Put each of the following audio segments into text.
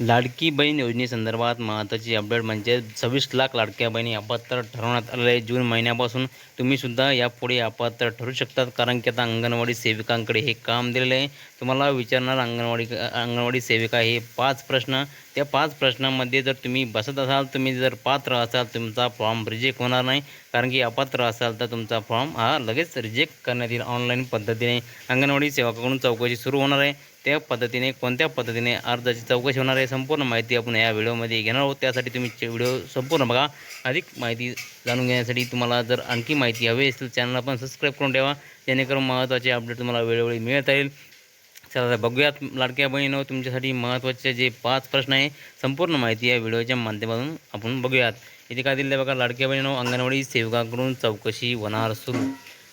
लाडकी बहीण योजनेसंदर्भात महत्त्वाची अपडेट म्हणजे सव्वीस लाख लाडक्या बहिणी अपात्र ठरवण्यात आलेले आहे जून महिन्यापासून तुम्हीसुद्धा यापुढे अपात्र ठरू शकतात. कारण की आता अंगणवाडी सेविकांकडे हे काम दिलेलं आहे. तुम्हाला विचारणार अंगणवाडी अंगणवाडी सेविका हे पाच प्रश्न त्या पाच प्रश्नांमध्ये जर तुम्ही बसत असाल तुम्ही जर पात्र असाल तुमचा फॉर्म रिजेक्ट होणार नाही. कारण की अपात्र असाल तर तुमचा फॉर्म हा लगेच रिजेक्ट करण्यात येईल ऑनलाईन पद्धतीने. अंगणवाडी सेवकाकडून चौकशी सुरू होणार आहे. त्या पद्धतीने कोणत्या पद्धतीने अर्जाची चौकशी होणार आहे संपूर्ण माहिती आपण या व्हिडिओमध्ये घेणार आहोत. त्यासाठी तुम्ही व्हिडिओ संपूर्ण बघा. अधिक माहिती जाणून घेण्यासाठी तुम्हाला जर आणखी माहिती हवी असेल चॅनलला पण सबस्क्राईब करून ठेवा. जेणेकरून महत्त्वाचे अपडेट तुम्हाला वेळोवेळी मिळत राहील. चला बघूयात लाडक्या बहिणीनं तुमच्यासाठी महत्त्वाचे जे पाच प्रश्न आहे संपूर्ण माहिती या व्हिडिओच्या माध्यमातून आपण बघूयात. इथे काय दिलं बघा लाडक्या बहिणीनं अंगणवाडी सेवकाकडून चौकशी होणार सुरू.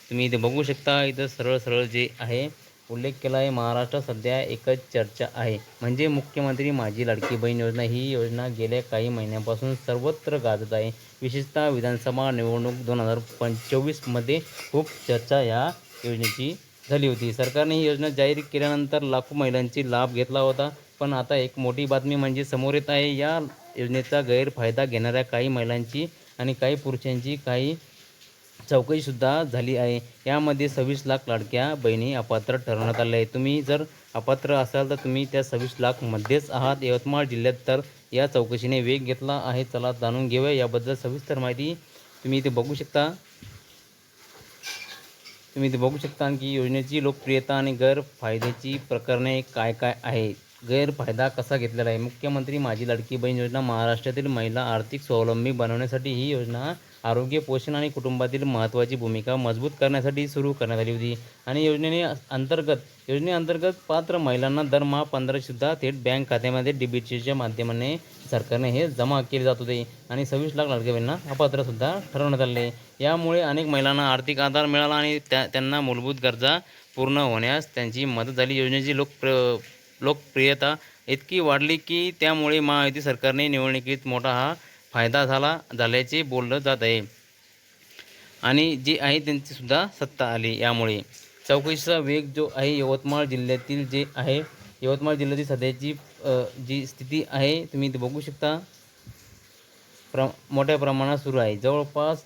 तुम्ही इथे बघू शकता इथं सरळ सरळ जे आहे उल्लेख केला आहे महाराष्ट्र सध्या एकच चर्चा आहे. म्हणजे मुख्यमंत्री माझी लाडकी बहीण योजना. ही योजना गेल्या काही महिन्यांपासून सर्वत्र गाजत आहे. विशेषतः विधानसभा निवडणूक दोन हजार पंचवीसमध्ये खूप चर्चा या योजनेची झाली होती. सरकारने ही योजना जाहीर केल्यानंतर लाखो महिलांची लाभ घेतला होता. पण आता एक मोठी बातमी म्हणजे समोर येत आहे या योजनेचा गैरफायदा घेणाऱ्या काही महिलांची आणि काही पुरुषांची काही चौकशीसुद्धा झाली आहे. यामध्ये सव्वीस लाख लाडक्या बहिणी अपात्र ठरवण्यात आले आहे. तुम्ही जर अपात्र असाल तर तुम्ही त्या सव्वीस लाखमध्येच आहात. यवतमाळ जिल्ह्यात तर या चौकशीने वेग घेतला आहे. चला जाणून घेऊया. याबद्दल सविस्तर माहिती तुम्ही इथे बघू शकता. तुम्ही इथे बघू शकता की योजनेची लोकप्रियता आणि गैरफायद्याची प्रकरणे काय काय आहे? गैरफायदा कसा घेतलेला आहे? मुख्यमंत्री माझी लाडकी बहीण योजना महाराष्ट्रातील महिला आर्थिक स्वावलंबी बनवण्यासाठी ही योजना आरोग्य पोषण आणि कुटुंबातील महत्त्वाची भूमिका मजबूत करण्यासाठी सुरू करण्यात आली होती. आणि योजनेने अंतर्गत योजनेअंतर्गत पात्र महिलांना दरमहा पंधराशेसुद्धा थेट बँक खात्यामध्ये डीबीटीच्या माध्यमाने सरकारने हे जमा केले जात होते. आणि सव्वीस लाख लाडक्या अपात्रसुद्धा ठरवण्यात आले. यामुळे अनेक महिलांना आर्थिक आधार मिळाला आणि त्या त्यांना मूलभूत गरजा पूर्ण होण्यास त्यांची मदत झाली. योजनेची लोकप्र लोकप्रियता इतकी वाढली की त्यामुळे महायुती सरकारने निवडणुकीत मोठा हा फायदा झाला झाल्याचे बोललं जात आहे. आणि जे आहे त्यांचीसुद्धा सत्ता आली यामुळे. चौकशीचा वेग जो आहे यवतमाळ जिल्ह्यातील जे आहे यवतमाळ जिल्ह्यातील सध्याची जी स्थिती आहे तुम्ही इथे बघू शकता. प्र मोठ्या प्रमाणात सुरू आहे. जवळपास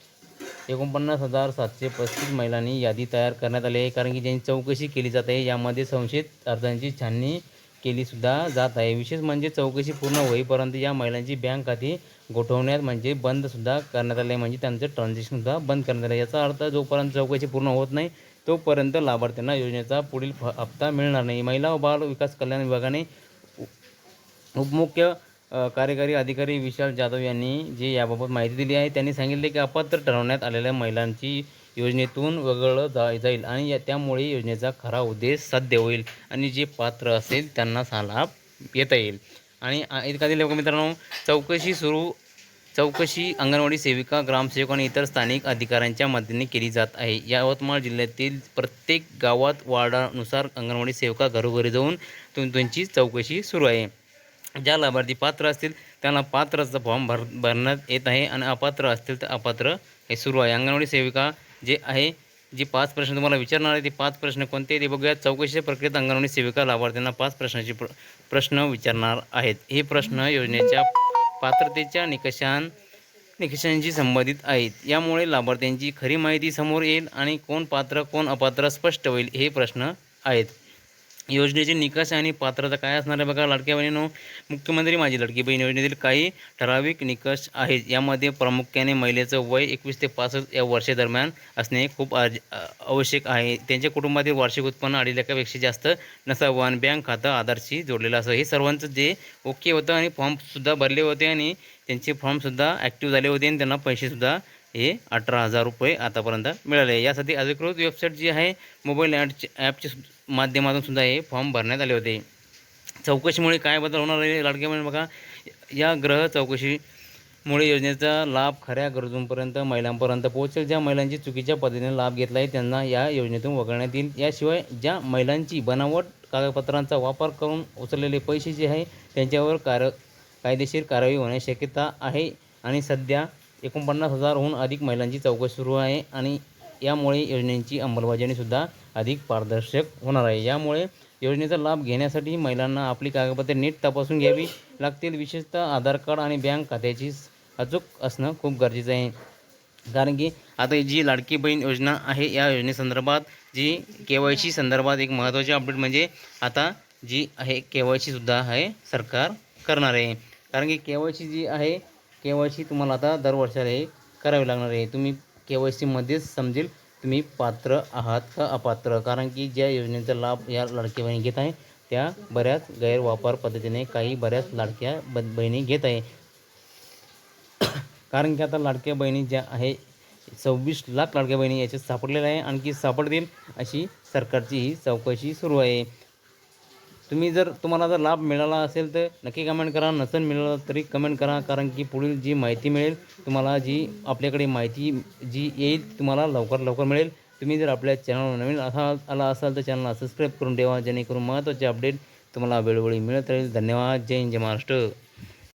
एकोणपन्नास हजार सातशे पस्तीस महिलांनी यादी तयार करण्यात आली आहे. कारण की ज्यांची चौकशी केली जात आहे यामध्ये संशयित अर्जांची छाननी केलीसुद्धा जात आहे. विशेष म्हणजे चौकशी पूर्ण होईपर्यंत या महिलांची बँक खाती गोठवण्यात म्हणजे बंदसुद्धा करण्यात आलं आहे म्हणजे त्यांचं ट्रान्झॅक्शनसुद्धा बंद करण्यात आलं आहे याचा अर्थ जोपर्यंत चौकशी पूर्ण होत नाही तोपर्यंत लाभार्थ्यांना योजनेचा पुढील फ हप्ता मिळणार नाही. महिला व बाल विकास कल्याण विभागाने उपमुख्य कार्यकारी अधिकारी विशाल जाधव यांनी जे याबाबत माहिती दिली आहे त्यांनी सांगितले की अपात्र ठरवण्यात आलेल्या महिलांची योजनेतून वगळलं जा जाईल आणि या त्यामुळे योजनेचा खरा उद्देश साध्य होईल आणि जे पात्र असेल त्यांना हा लाभ येता येईल. आणि एखादी लोक मित्रांनो चौकशी सुरू चौकशी अंगणवाडी सेविका ग्रामसेवक आणि इतर स्थानिक अधिकाऱ्यांच्या मदतीने केली जात आहे. यवतमाळ जिल्ह्यातील प्रत्येक गावात वार्डानुसार अंगणवाडी सेविका घरोघरी जाऊन तुम त्यांची चौकशी सुरू आहे. ज्या लाभार्थी पात्र असतील त्यांना पात्राचा फॉर्म भर भरण्यात येत आहे आणि अपात्र असतील तर अपात्र हे सुरू आहे. अंगणवाडी सेविका जे आहे जे पाच प्रश्न तुम्हाला विचारणार आहे ते पाच प्रश्न कोणते ते बघूया. चौकशीच्या प्रक्रियेत अंगणवाडी सेविका लाभार्थ्यांना पाच प्रश्नाचे प्र प्रश्न विचारणार आहेत. हे प्रश्न योजनेच्या पात्रतेच्या निकषां निकषांशी संबंधित आहेत. यामुळे लाभार्थ्यांची खरी माहिती समोर येईल आणि कोण पात्र कोण अपात्र स्पष्ट होईल हे प्रश्न आहेत. योजनेचे निकष आणि पात्रता काय असणार आहे बघा लाडक्या बहिणीनो मुख्यमंत्री माझी लाडकी बहीण योजनेतील काही ठराविक निकष आहेत. यामध्ये प्रामुख्याने महिलेचं वय एकवीस ते पासष्ट या वर्षादरम्यान असणे खूप आज आवश्यक आहे. त्यांच्या कुटुंबातील वार्षिक उत्पन्न अडीच लाखापेक्षा जास्त नसावं. आणि बँक खातं आधारशी जोडलेलं असं हे सर्वांचं जे ओके होतं आणि फॉर्मसुद्धा भरले होते आणि त्यांचे फॉर्मसुद्धा ॲक्टिव्ह झाले होते आणि त्यांना पैसेसुद्धा हे अठरा हजार रुपये आतापर्यंत मिळाले. यासाठी अधिकृत वेबसाईट जी आहे मोबाईल ॲपची माध्यमातून सुद्धा हे फॉर्म भरण्यात आले होते. चौकशीमुळे काय बदल होणार आहे लाडके म्हणजे बघा. या ग्रह चौकशीमुळे योजनेचा लाभ खऱ्या गरजूंपर्यंत महिलांपर्यंत पोहोचेल. ज्या महिलांची चुकीच्या पद्धतीने लाभ घेतला आहे त्यांना या योजनेतून वगळण्यात येईल. याशिवाय ज्या महिलांची बनावट कागदपत्रांचा वापर करून उचललेले पैसे जे आहे त्यांच्यावर कार कायदेशीर कारवाई होण्याची शक्यता आहे. आणि सध्या एकोणपन्नास हजारहून अधिक महिलांची चौकशी सुरू आहे. आणि यामुळे योजनेची अंमलबजावणीसुद्धा अधिक पारदर्शक होणार आहे. यामुळे योजनेचा लाभ घेण्यासाठी महिलांना आपली कागदपत्रे नीट तपासून घ्यावी लागतील. विशेषतः आधार कार्ड आणि बँक खात्याची अचूक असणं खूप गरजेचं आहे. कारण की आता जी लाडकी बहीण योजना आहे या योजनेसंदर्भात जी के वाय सी संदर्भात एक महत्त्वाची अपडेट म्हणजे आता जी आहे के वाय सीसुद्धा आहे सरकार करणार आहे. कारण की के वाय सी जी आहे के वाय सी तुम्हाला आता दर वर्षाला हे करावी लागणार आहे. तुम्ही के वाय सीमध्येच समजेल तुम्ही पात्र आहात का अपात्र? कारण की ज्या योजनेचा लाभ या लाडक्या बहिणी घेत आहे त्या बऱ्याच गैरवापर पद्धतीने काही बऱ्याच लाडक्या ब बहिणी घेत आहे. कारण की आता लाडक्या बहिणी ज्या आहे सव्वीस लाख लाडक्या बहिणी याच्यात सापडलेल्या आहे आणखी सापडतील अशी सरकारची ही चौकशी सुरू आहे. तुम्ही जर तुम्हाला जर लाभ मिळाला असेल तर नक्की कमेंट करा. नसेल मिळालं तरी कमेंट करा. कारण की पुढील जी माहिती मिळेल तुम्हाला जी आपल्याकडे माहिती जी येईल तुम्हाला लवकर लवकर मिळेल. तुम्ही जर आपल्या चॅनलवर नवीन असा आला असाल तर चॅनलला सबस्क्राईब करून ठेवा. जेणेकरून महत्त्वाचे अपडेट तुम्हाला वेळोवेळी मिळत राहील. धन्यवाद. जय हिंद. जय महाराष्ट्र.